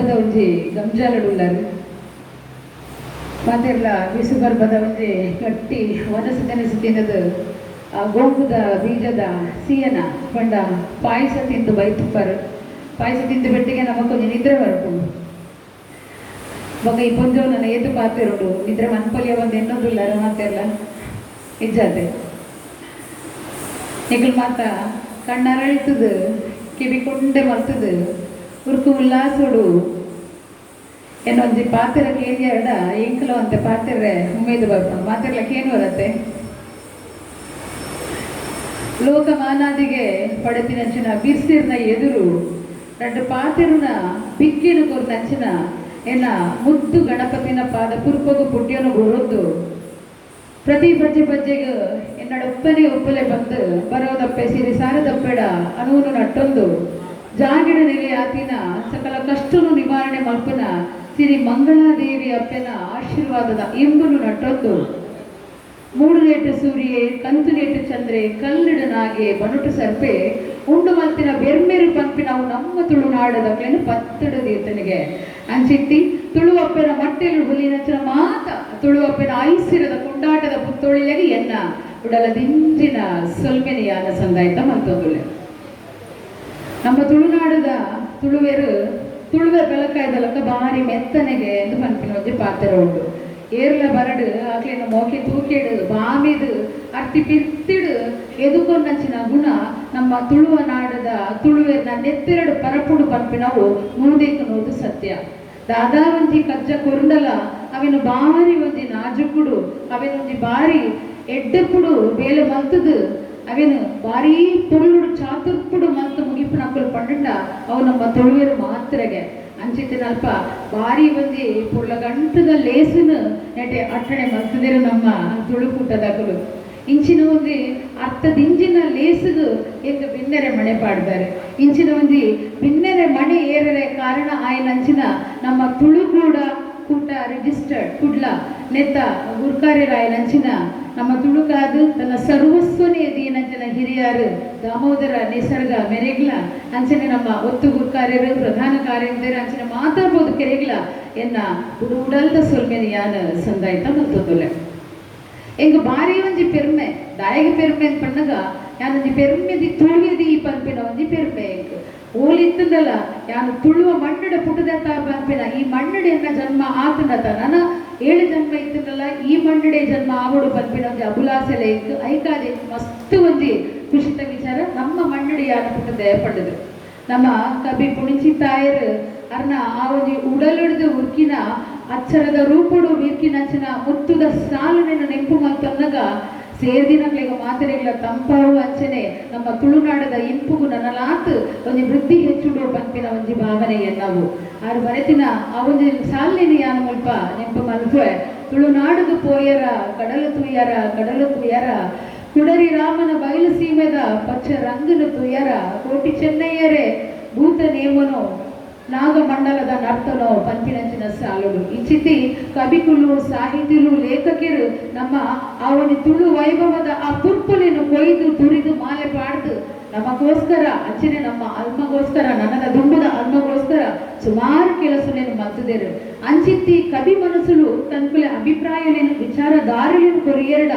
ಗರ್ಭದ ಒಂಜಿ ಗಂಜಾಲಡುಲ್ಲಾರು ಮಾತೆರ್ಲ ಬಿಸು ಗರ್ಭದ ಒಂಜಿ ಗಟ್ಟಿ ವನಸು ತೆನಸು ತಿನ್ನದು ಆ ಗೋಂಬುದ ಬೀಜದ ಸಿಯನ ಪಂಡ ಪಾಯಸ ತಿಂದು ಬೈತುಪ್ಪರು. ಪಾಯಸ ತಿಂದು ಬೆಟ್ಟಿಗೆ ಕೊಂಚ ನಿದ್ರೆ ಬರಬಹುದು ಬೊಕ ಈ ಪೊಂಜೋ ನನ್ನ ಏತು ಪಾತಿರೋಡು ನಿದ್ರೆ ಮನ್ಪಲ್ಯ ಒಂದು ಎನ್ನೋದಿಲ್ಲ ಮಾತೆರ್ಲ. ಇಜ್ಜಾತೆ. ನಿಗಲ್ ಮಾತ, ಕಣ್ಣರಳಿತದು ಕಿವಿ ಕೊಂಡೆ ಉರ್ಕು ಉಲ್ಲಾಸೋಡು ಏನೊಂದು ಪಾತ್ರ ಏನ್ ಎರಡ ಅಂತ ಪಾತ್ರೆ ಉಮೇದು ಬರ್ತಾನೆ ಮಾತಿರ್ಲಕ್ಕೆ ಏನು ಬರುತ್ತೆ? ಲೋಕಮಾನಾದಿಗೆ ಪಡೆತಿನಂಚಿನ ಬಿರ್ಸಿರ್ನ ಎದುರು రెండు ಪಾತ್ರನ ಬಿಕ್ಕಿನ ಕೊರ್ನಂಚಿನ ಏನ ಮುದ್ದು ಗಣಪತಿನ ಪಾದ ಪುರ್ಪಗು ಪುಟ್ಟಿಯನ್ನು ಗುರುದ್ದು ಪ್ರತಿ ಬಜ್ಜೆ ಬಜ್ಜೆಗೆ ಎನ್ನಡ ಒಪ್ಪನೆ ಒಪ್ಪಲೆ ಬಂದು ಬರೋದಪ್ಪೆ ಸಿರಿ ಸಾರದಪ್ಪೆಡ ಅನುವನು ನಟ್ಟೊಂದು. ಜಾಗಿಡ ನೆಲೆ ಆತಿನ ಸಕಲ ಕಷ್ಟನು ನಿವಾರಣೆ ಮಲ್ಪನ ಸಿರಿ ಮಂಗಳಾದೇವಿ ಅಪ್ಪನ ಆಶೀರ್ವಾದದ ಎಂಬುನು ನಟ್ಟೊಂದು ಮೂಡು ನೇಟ ಸೂರ್ಯೆ ಕಂತು ನೇಟ ಚಂದ್ರೆ, ಕಲ್ಲಿಡ ನಾಗೆ, ಬನುಟು ಸರ್ಪೆ ಉಂಡು ಮಲ್ತಿನ ಬೆರ್ಮೆರು ಪಂಪಿನ ನಾವು ನಮ್ಮ ತುಳುನಾಡದಕ್ಲೇನು ಅಂಚಿಟ್ಟಿ ಈತನಿಗೆ ಅಂಚಿತ್ತಿ ತುಳುವಪ್ಪನ ಮಟ್ಟೆಲು ಹುಲಿನಂಚಿನ ಮಾತ ತುಳುವಪ್ಪನ ಐಸಿರದ ಕುಂಡಾಟದ ಪುತ್ತೊಳಿಲೆಗೆ ಎನ್ನ. ಉಡಲ ದಿಂಜಿನ ಸೊಲ್ಮೆನಿಯಾದ ಸಂದಾಯಿತ ಮಲ್ತೊಂದುಲೆ ನಮ್ಮ ತುಳುನಾಡದ ತುಳುವೆರು ತುಳುವೆ ಬೆಳಕಾಯ್ದಲಕ್ಕ ಬಾರಿ ಮೆತ್ತನೆಗೆ ಎಂದು ಪಂಪಿನ ಒಂಜಿ ಪಾತ್ರ ಉಂಟು. ಏರ್ಲ ಬರಡು, ಆಕ್ಲಿನ ಮೋಕೆ ತೂಕೆಡು, ಬಾಮಿದು, ಅರ್ತಿ ಪಿರ್ತಿಡು ಎದುಕೊಂಡಂಚಿನ ಗುಣ ನಮ್ಮ ತುಳುವ ನಾಡದ ತುಳುವೆರ್ನ ನೆತ್ತೆರಡು ಪರಪುಡು ಪಂಪಿನವು ಮುಂದೇಕುನೋದು ಸತ್ಯ. ದಾದಾವಂತಿ ಕಜ್ಜ ಕೊರುಂಡಲ, ಅವಿನ ಬಾರಿ ಒಂಜಿ ನಾಜುಕುಡು ಒಂಜಿ ಬಾರಿ ಎಡ್ಡೆಪ್ಪುಡು, ಬೇಲೆ ಮಂತದು, ಅವಿನ ಬಾರಿ ತುಳುಡು ಚಾತುರ್ಪುಡು ಮತ್ತು ಮುಗಿಪು ನಕ್ಕಲು ಪಂಡ ಅವು ನಮ್ಮ ತುಳುವೆರು ಮಾತ್ರಗೆ ಅಂಚಿತ್ತಿನಲ್ಪ ಬಾರಿ ಬಂದು ಪುಳ್ಳ ಗಂಟದ ಲೇಸಿನ ನೆಟೆ ಅಟ್ಟಣೆ ಮಲ್ತದಿರು ನಮ್ಮ ತುಳುಕೂಟದಕಲು ಇಂಚಿನ ಒಂದು ಅರ್ಥದಿಂಜಿನ ಲೇಸದು ಎಂದು ಬಿನ್ನೆರೆ ಮಣೆ ಪಾಡ್ತಾರೆ ಇಂಚಿನ ಒಂದು ಬಿನ್ನೆರೆ ಮಣೆ ಏರರೆ ಕಾರಣ ಆಯ್ನಂಚಿನ ನಮ್ಮ ತುಳುಕೂಡ ಕೂಟ ರಿಜಿಸ್ಟರ್ಡ್ ಕುಡ್ಲ. ನೆತ್ತ ಗುರ್ಕಾರಿ ರಾಯನಂಚಿನ ನಮ್ಮ ತುಳುಕಾದು ತನ್ನ ಸರ್ವಸ್ವನೇ ದೀನಂಚಿನ ಹಿರಿಯರು ದಾಮೋದರ ನಿಸರ್ಗ ಮೆರೆಗ್ಲ ಅಂಚನೆ ನಮ್ಮ ಒತ್ತು ಗುರ್ಕಾರ್ಯರು ಪ್ರಧಾನ ಕಾರ್ಯಂದರು ಅಂಚನೆ ಮಾತಾಡ್ಬೋದು ಕೆರೆಗ್ಲ ಎನ್ನ ಉಡಲ್ದ ಸೊಲ್ಮೆನಿ ಯಾನ ಸಂದಾಯ್ತ ಮತ್ತೊಂದುಲೆ ಎಂಗ ಬಾರಿ ಒಂಜಿ ಪೆರ್ಮೆ ದಾಯಗ ಪೆರ್ಮೆ ಅಂತ ಪಣ್ಣಗ ಯಾನೊಂಜಿ ಪೆರ್ಮೆದಿ ತುಳುವೆದಿ ಪನ್ಪಿನ ಒಂಜಿ ಪೆರ್ಮೆ ಎಂಕ್ ಓಲಿತ್ತಂದಲ್ಲ ಯಾನು ತುಳುವ ಮಣ್ಣಡ ಪುಟದತ್ತ ಪನ್ಪಿನ ಈ ಮಣ್ಣಡೆಯನ್ನ ಜನ್ಮ ಆತನತ ನನ್ನ ಏಳು ಜನ್ಮ ಇತ್ತಲ್ಲ ಈ ಮಂಡಳಿ ಜನ್ಮ ಆವಡು ಪನ್ಪಿನ ಒಂಜಿ ಅಬುಲಾಸೆಲೆ ಇತ್ತು. ಐಕಾದೆ ಮಸ್ತ್ ಒಂಜಿ ಖುಷಿತ ವಿಚಾರ ನಮ್ಮ ಮಂಡಳಿ ಅನ್ಬಿಟ್ಟು ದಯಪಡೆದ್ರು. ನಮ್ಮ ಕಬಿ ಪುಣಿಚಿ ತಾಯರು ಅರ್ನ ಆ ಒಂದು ಉಡಲಿಡ್ದು ಉರ್ಕಿನ ಅಚ್ಚರದ ರೂಪುಡು ವೀರ್ಕಿನಂಚಿನ ಮುತ್ತುದ ಸಾಲಿನ ನೆಂಪು ಮಲ್ತನ್ನಗ ಸೇರ್ದಿನಗಳಿಗೆ ಮಾತೆರೆಗ್ಲ ತಂಪಾವು ಅಂಚನೆ ನಮ್ಮ ತುಳುನಾಡದ ಇಂಪುಗು ನನಲಾತ್ ಒಂಜಿ ವೃದ್ಧಿ ಹೆಚ್ಚುಡು ಪಂಪಿನ ಒಂಜಿ ಭಾವನೆ ಎನ್ನವು ಆರು ಬರೆತಿನ ಆ ಒಂದು ಸಾಲಿನ ಯಾನ ಮುಲ್ಪ ನೆಂಪು ಮಲ್ಪೆ ತುಳುನಾಡುದು ಪೋಯರ, ಕಡಲು ತುಯ್ಯರ ಕಡಲು ತುಯ್ಯರ ಕುಡರಿ ರಾಮನ ಬಯಲು ಸೀಮೆದ ಪಚ್ಚ ರಂಗನ ತುಯ್ಯರ, ಕೋಟಿ ಚೆನ್ನಯ್ಯರೇ ಭೂತ ನೇಮನು ನಾಗಮಂಡಲದ ನರ್ತನೋ ಪಂಪಿನಂಚಿನ ಸಾಲುಗಳು ಈ ಚಿತಿ ಕವಿಕುಲು ಸಾಹಿತಿಲು ಲೇಖಕರು ನಮ್ಮ ಒಂದು ತುಳು ವೈಭವದ ಆ ಪುರ್ಪುಲಿನ ಕೊಯ್ದು ತುರಿದು ಮಾಲೆ ಪಾಡ್ದು. ನಮಗೋಸ್ಕರ ಅಚ್ಚನೆ ನಮ್ಮ ಅಲ್ಮಗೋಸ್ಕರ ನನ್ನದ ದುಂಬದ ಅಲ್ಮಗೋಸ್ಕರ ಸುಮಾರು ಕೆಲಸನೇನು ಮತ್ತದೇರು ಅಂಚಿತ್ತಿ ಕವಿ ಮನಸ್ಸುಲು, ತನ್ಕುಲೆ ಅಭಿಪ್ರಾಯಲೇನು ವಿಚಾರಧಾರಲೇನು ಕೊರಿಯರಡ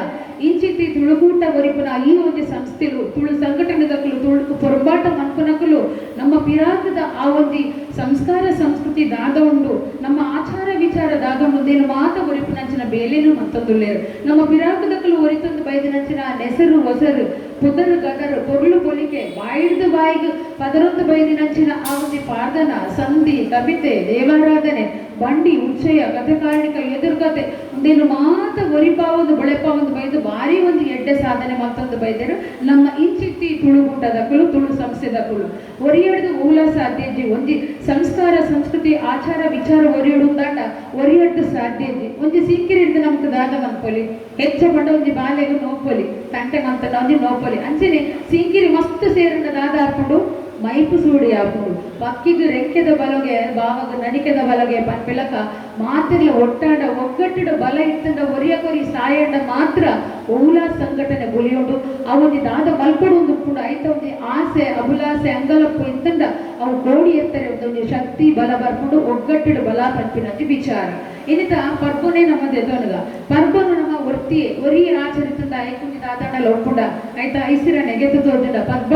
ಇಂಚಿತ್ತಿ ತುಳುಕೂಟ ಒರಿಪುನ ಈ ಒಂದು ಸಂಸ್ಥೆಲು, ತುಳು ಸಂಘಟನೆದಕ್ಕಲು ತುಳು ಪೊರಬಾಟ ಮನ್ಪುನಕಲು, ನಮ್ಮ ಪಿರಾಕದ ಆ ಒಂದು ಸಂಸ್ಕಾರ, ಸಂಸ್ಕೃತಿ ದಾದ ಉಂಡು ನಮ್ಮ ಆಚಾರ ವಿಚಾರ ದಾದ ದೇನು ಮಾತ ಒರಿಪುನಂಚಿನ ಬೇಲೇನು ಮತ್ತೊಂದುಲ್ಲೇರು ನಮ್ಮ ಪಿರಾಕುದಕ್ಕಲು ಒರಿತೊಂದು ಬೈದಿನಂಚಿನ ನೆಸರು, ಹೊಸರು, ಪುದರು, ಗದರು, ಪೊರುಳು, ಪೊಲಿಕೆ, ಬಾಯಿಡ್ದು ಬಾಯಿಗೆ, ಪದರೊಂದು ಬೈದಿನಂಚಿನ ಆ ಒಂದು ಪಾರ್ದನ, ಸಂಧಿ, ಕವಿತೆ, ದೇವಾರಾಧನೆ ಬಂಡಿ ಉಚ್ಚಯ ಕಥೆಕಾರಣಿಕ ಎದುರುಗತೆ ಒಂದೇನು ಮಾತ ಒರಿಪ ಒಂದು ಬಳೆಪ ಒಂದು ಬೈದು ಭಾರಿ ಒಂದು ಎಡ್ಡೆ ಸಾಧನೆ ಮತ್ತೊಂದು ಬೈದರು ನಮ್ಮ ಇಂಚಿತ್ತಿ ತುಳುಗೂಟದ ಕುಳು ತುಳು ಸಂಸ್ಥೆದ ಕುಳು ಒರಿಯಡ್ದು ಊಲ ಸಾಧ್ಯಜಿ ಒಂಜಿ ಸಂಸ್ಕಾರ, ಸಂಸ್ಕೃತಿ, ಆಚಾರ, ವಿಚಾರ ಒರಿಯಡು ದಾಟ ಒರಿಯಡ್ದು ಸಾಧ್ಯಜಿ ಒಂಜಿ ಸಿಕ್ಕಿರಿದ್ದು ನಮ್ಗೆ ದಾಗ ನಂಪಲಿ ಹೆಚ್ಚ ಪಡ ಒಂಜಿ ಬಾಲೆಗೂ ನೋಪಲಿ, ತಂಟೆ ಮಂತ ಒಂಜಿ ನೋಪಲಿ. ಅಂಚನೆ ಸಿಂಕಿರಿ ಮಸ್ತ್ ಸೇರಿನ ದಾದ ಹಾಕೊಂಡು ಮೈಪು ಸೂಡಿ ಹಾಕೊಂಡು ಪಕ್ಕಿಗೆ ರೆಕ್ಕೆದ ಬಲಗೆ ಬಾವಾಗ ನಡಿಕೆದ ಬಲಗೆ ಪಂಪಿಲಕ ಮಾತಿರ್ಲ ಒಟ್ಟಾಂಡ, ಒಗ್ಗಟ್ಟಿಡ ಬಲ ಇತ್ತಂಡ ಒರಿಯ ಕೊರಿ ಸಾಯಂಡ ಮಾತ್ರ ಓಲಾ ಸಂಘಟನೆ ಬುಲಿಯೋಡು. ಅವನಿ ದಾದ ಮಲ್ಪಡು ಒಂದು ಕೂಡ ಐತ ಒಂದು ಆಸೆ ಅಬುಲಾಸೆ ಅಂಗಲಪ್ಪು ಇತ್ತಂಡ ಅವು ಗೋಡಿ ಎತ್ತರೆ ಒಂದು ಶಕ್ತಿ, ಬಲ ಬರ್ಕೊಂಡು ಒಗ್ಗಟ್ಟಿಡ ಬಲ ಪಂಪಿನಂತೆ ವಿಚಾರ. ಇನ್ನಿತ ಪರ್ಬನೆ ನಮ್ಮ ದೆದೋನಗ ಪರ್ಬನು ನಮ್ಮ ಒರ್ತಿ ಒರಿ ಆಚರಿತಂದ ಐಕುಂಜಿ ದಾದಾಂಡಲ ಲೊಪ್ಪುಂಡ ಐತ ಐಸಿರ ನೆಗೆತ ತೋಜುಂಡ ಪರ್ಬ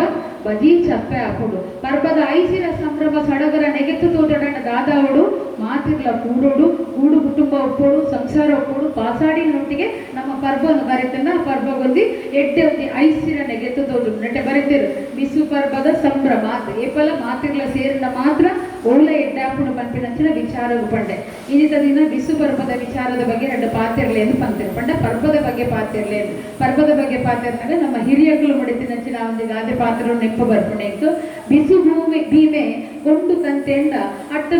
ಬಜಿ ಚಪ್ಪೆ ಹಾಕೊಂಡು ಪರ್ಬದ ಐಸಿರ ಸಂಭ್ರಮ ಸಡಗರ ನೆಗೆತು ತೋಜಂಡ ದಾದಾವಡು ಮಾತಿರ್ಲ ಕೂಡೋಡು ಕೂಡು ಕುಟುಂಬ ಒಪ್ಪೋಡು, ಸಂಸಾರ ಒಪ್ಪೋಡು ಪಾಸಾಡಿನೊಟ್ಟಿಗೆ ನಮ್ಮ ಪರ್ಬನು ಬರೆತನ ಪರ್ಬ ಬಂದಿ ಎಡ್ಡೆ ಐಸಿರ ನೆಗೆತು ತೋಟು ನಟೆ ಬರೀತಿರು. ಬಿಸು ಪರ್ಬದ ಸಂಭ್ರಮ, ಏಪಲ ಮಾತಿರ್ಲ ಸೇರಿನ ಮಾತ್ರ ಒಳ್ಳೆ ಎಡ್ಡಾಪುಣ ಪಂಪಿನಂಚಿನ ವಿಚಾರ ಪಂಡೆ ಇನ್ನಿತ ದಿನ ಬಿಸು ಪರ್ಬದ ವಿಚಾರದ ಬಗ್ಗೆ ಎರಡು ಪಾತಿರ್ಲೆ ಎಂದು ಪಂತಿರು ಪಂಡ ಪರ್ಬದ ಬಗ್ಗೆ ಪಾತಿರ್ಲೆ ಎಂದು. ಪರ್ಬದ ಬಗ್ಗೆ ಪಾತಿರ್ನಾಗ ನಮ್ಮ ಹಿರಿಯಕ್ಕಳು ಮುಡಿತಿನಂಚಿನ ಒಂದು ಗಾದೆ ಪಾತ್ರ ನೆಪ್ಪು ಬರ್ಪಣೆ ಇತ್ತು. ಬಿಸು ಭೂಮಿ ಭೀಮೆ ಕೊಂಡು ಕಂತೆಂಡ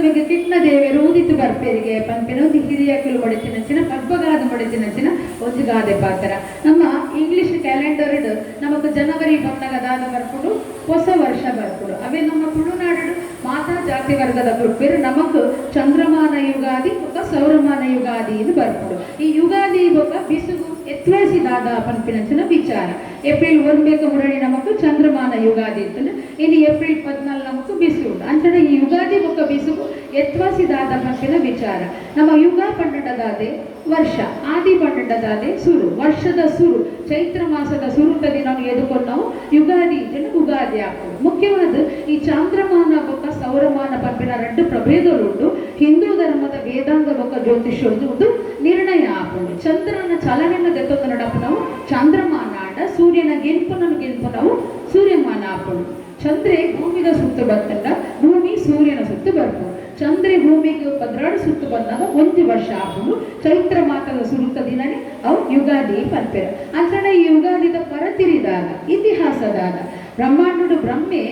ಬಗ್ಗೆ ಕಿಟ್ನ ದೇವರು ಊದಿತು ಬರ್ಪೇರಿಗೆ. ಪಂಪಿನ ಒಂದು ಹಿರಿಯಕ್ಕಳು ಮುಡಿತಿನಂಚಿನ ಪರ್ಬಗಾದ ಮುಡಿತಿನಂಚಿನ ಒಂದು ಗಾದೆ ಪಾತ್ರ. ನಮ್ಮ ಇಂಗ್ಲಿಷ್ ಕ್ಯಾಲೆಂಡರ್ ನಮಕ್ ಜನವರಿ ಬಂದಾಗ ಬರ್ಕೊಂಡು ಹೊಸ ವರ್ಷ ಬರ್ಕೊಡು ಅವೇ ನಮ್ಮ ತುಳುನಾಡು ಮಾತಾ ಜಾತಿ ವರ್ಗದ ಗ್ರೂಪ್ ನಮಕ್ ಚಂದ್ರಮಾನ ಯುಗಾದಿ ಬೊಕ್ಕ ಸೌರಮಾನ ಯುಗಾದಿ ಇದು ಬರ್ಬೋದು ಈ ಯುಗಾದಿ ಬೊಕ್ಕ ಬಿಸುಗು ಎತ್ವಸಿದಾದ ಪಂಪಿನಂಚಿನ ವಿಚಾರ. ಏಪ್ರಿಲ್ ಒಂದು ಬೇಕು ಮುರಳಿ ನಮಕು ಚಂದ್ರಮಾನ ಯುಗಾದಿ ಅಂತ ಇನ್ನು ಏಪ್ರಿಲ್ ಪದ್ನಾಲ್ ನಮಕು ಬಿಸು ಅಂಚನ ಈ ಯುಗಾದಿ ಬೊಕ್ಕ ಬಿಸುಗು ಎತ್ವಸಿದಾದ ಪಂಪಿನ ವಿಚಾರ. ನಮ್ಮ ಯುಗ ಪಂಡದಾದೆ ವರ್ಷ, ಆದಿ ಪಂಡದಾದೆ ಸುರು, ವರ್ಷದ ಸುರು, ಚೈತ್ರ ಮಾಸದ ಸುರುತ ನಾವು ಎದುಕೊಂಡು ನಾವು ಯುಗಾದಿ ಇದನ್ನು ಉಗಾದಿ ಆಗ್ತದೆ. ಮುಖ್ಯವಾದ ಈ ಚಾಂದ್ರಮಾನ ಬೊಕ್ಕ ಸೌರಮಾನ ಪಂಪಿನ ರೆಂಡು ಪ್ರಭೇದಗಳುಂಟು. ಹಿಂದೂ ಧರ್ಮದ ವೇದಾಂಗ ಬೊಕ್ಕ ಜ್ಯೋತಿಷ್ಯ ಒಂದು ನಿರ್ಣಯ ಹಾಕೊಂಡು ಚಂದ್ರನ ಚಲನೆಯನ್ನು ದೆತ್ತೊಂದು ನಡಪು ನಾವು ಚಾಂದ್ರಮಾನ ಆಡ ಸೂರ್ಯನ ಗೆಲ್ಪನ ಗೆಂಪು ನಾವು ಸೂರ್ಯಮಾನ ಹಾಕೊಂಡು ಚಂದ್ರೆ ಭೂಮಿದ ಸುತ್ತು ಬರ್ತಂಡ ಭೂಮಿ ಸೂರ್ಯನ ಸುತ್ತು ಬರ್ಬೋದು ಚಂದ್ರೆ ಭೂಮಿಗೆ ಪದ್ರಾಡು ಸುತ್ತು ಬಂದಾಗ ಒಂದು ವರ್ಷ ಆಗ್ಬೋದು ಚೈತ್ರ ಮಾಸದ ಸುರುತ ದಿನನೇ ಅವು ಯುಗಾದಿ ಪಂಪೆರ ಅಂಚನೆ ಈ ಯುಗಾದಿದ ಪರತಿರಿದಾಗ, ಇತಿಹಾಸದಾಗ ಬ್ರಹ್ಮಾಂಡುಡು ಬ್ರಹ್ಮೆ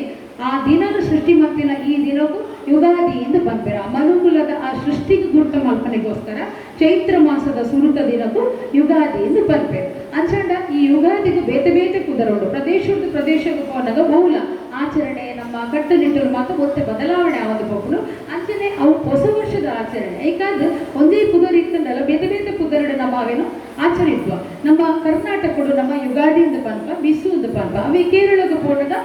ಆ ದಿನದ ಸೃಷ್ಟಿ ಮತ್ತಿನ ಈ ದಿನಕ್ಕೂ ಯುಗಾದಿ ಎಂದು ಪಂಪೆರ ಮನುಕುಲದ ಆ ಸೃಷ್ಟಿಗೆ ಗುರುತ ಮಲ್ಪನೆಗೋಸ್ಕರ ಚೈತ್ರ ಮಾಸದ ಸುರುತ ದಿನಕ್ಕೂ ಯುಗಾದಿ ಎಂದು ಪಂಪೆರು ಅಂಚಂಡ ಈ ಯುಗಾದಿಗೆ ಬೇತೆ ಬೇತೆ ಕುದರೋಡು ಪ್ರದೇಶದ ಪ್ರದೇಶಕ್ಕೆ ಹೋದಾಗ ಬಹುಲ ಆಚರಣೆ ನಮ್ಮ ಕಟ್ಟುನಿಟ್ಟಲು ಮಾತ್ರ ಒತ್ತೆ ಬದಲಾವಣೆ ಆವದು ಪಪ್ಪುಡು ಅಂಚನೆ ಅವು ಹೊಸ ವರ್ಷದ ಆಚರಣೆ. ಏಕಾದ್ರೆ ಒಂದೇ ಕುದರ್ ಇತ್ತಂದಲ್ಲ ಬೇತೆ ಬೇತೆ ಕುದರಡು ನಮ್ಮ ಅವೇನು ಆಚರಿಸುವ. ನಮ್ಮ ಕರ್ನಾಟಕಡು ನಮ್ಮ ಯುಗಾದಿ ಎಂದು ಪನ್ಪ ಎಂದು ಪನ್ಪ ಅವೇ ಕೇರಳಕ್ಕೆ ಪೋಣದ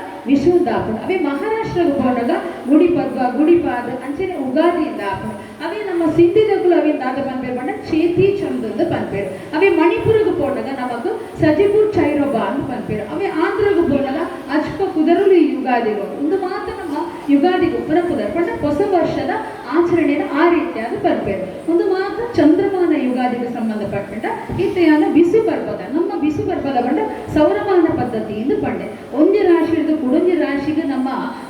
ಅಂತ ಆಪುಣ. ಅವೇ ಮಹಾರಾಷ್ಟ್ರಕ್ಕೆ ಪೋಣಗ ಗುಡಿ ಪರ್ವ, ಗುಡಿ ಅಂಚನೆ ಉಗಾದಿ ಇಂದ ಅವೆ ನಮ್ಮ ಸಿದ್ಧಿದಗಳು ಅವೇ ದಾದ ಪನ್ಪೇರು ಬಣ್ಣ ಚೇತಿ ಚಂದ್ ಪನ್ಪೇರು ಅವೇ ಮಣಿಪುರಗೆ ಪೋಣದ ನಮಕ್ ಸಜಿಪುರ್ ಚೈರೋಬಾ ಅಂತ ಪನ್ಪೇರು ಅವೇ ಆಂಧ್ರಕ್ಕೆ ಪೋಣಗ ಅಜ್ಕ ಕುದರಲು ಈ ಯುಗಾದಿಗಳು ಒಂದು ಮಾತ್ರ ನಮ್ಮ ಯುಗಾದಿ ಗೊಬ್ಬರ ಕುದರ ಬಣ್ಣ ಹೊಸ ವರ್ಷದ ಆಚರಣೆನ ಆ ರೀತಿಯಾದ ಬರ್ಬೇಕು. ಒಂದು ಮಾತ್ರ ಚಂದ್ರಮಾನ ಯುಗಾದಿಗೆ ಸಂಬಂಧಪಟ್ಟ ಇತ್ತೆಯಾದ ಬಿಸು ಪರ್ವದ ನಮ್ಮ ಬಿಸು ಪರ್ವದ ಬಂಡ ಸೌರಮಾನ ಪದ್ಧತಿ ಎಂದು ಪಂಡೆ ಒಂಜಿ ರಾಶಿ ಹಿಡಿದು ರಾಶಿಗೆ ನಮ್ಮ